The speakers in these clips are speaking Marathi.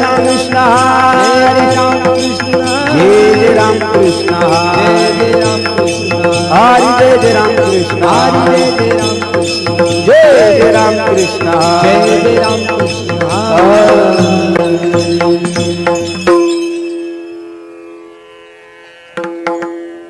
राम कृष्ण हरे राम कृष्ण जय राम कृष्ण हरे राम कृष्ण हरे जय राम कृष्ण हरे जय राम कृष्ण जय जय राम कृष्ण जय जय राम कृष्ण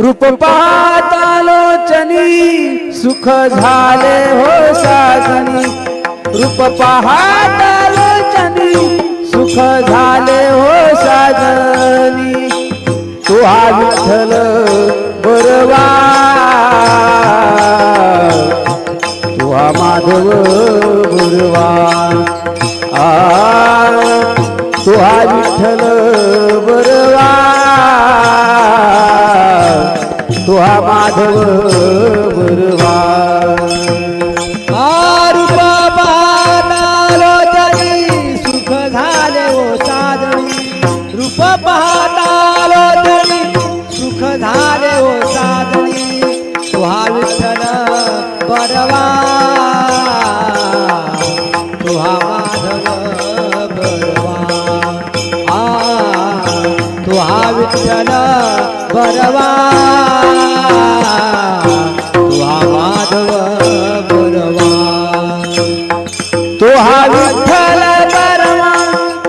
रूप पाहतालोचनी सुख झाले हो साधनी रूप पाहता झाले हो साजनी. तू हा विठ्ठल बरवा. तू हा माधव गुरवा आ तू हा विठ्ठल बरवा. तू हा माधव गुरवा पाहता रूप सुख झाले हो साधनी. तुहा विठ्ठल परवा. तुहा माधव परवा. आ तुहा विठ्ठल परवा. तुहा माधव परवा. तुहा विठ्ठल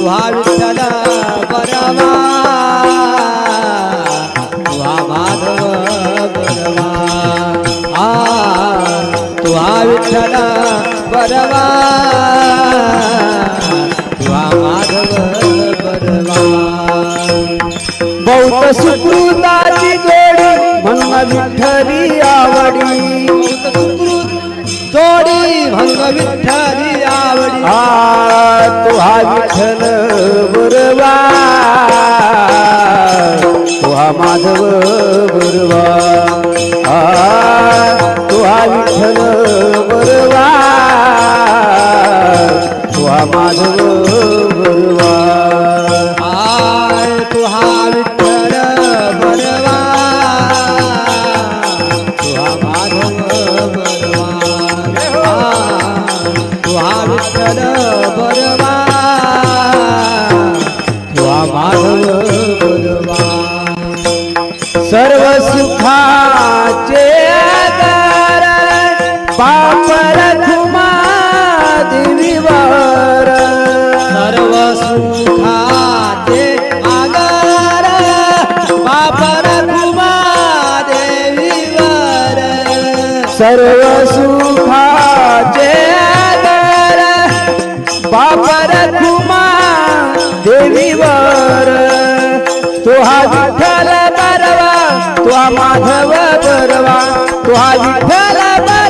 तुहा विठ्ठल बरवा. तुहा माधव आ तुहा विठ्ठल बरवा. तुहा माधव बहुत सुकृता विठ्ठल गुरवा तो माधव गुरवा पापर खुमा देवीवर सर्व सुखाते आगार बापर कुमा देवीवर सर्व सुखाचे आगार पापर खुमा देवीवर तुहा विठ्ठल बरवा तुहा माधव बरवा तुहा विठ्ठल बरवा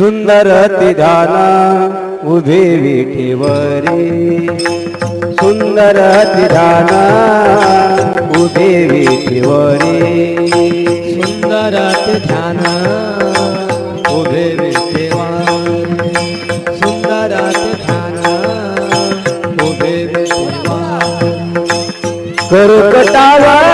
सुंदर तिधान उभे विठेवरी। सुंदर तिधान उभे विठेवरी। सुंदर ध्यान उभे विठेवा सुंदर ध्यान उभे विठेवा कर्कटावर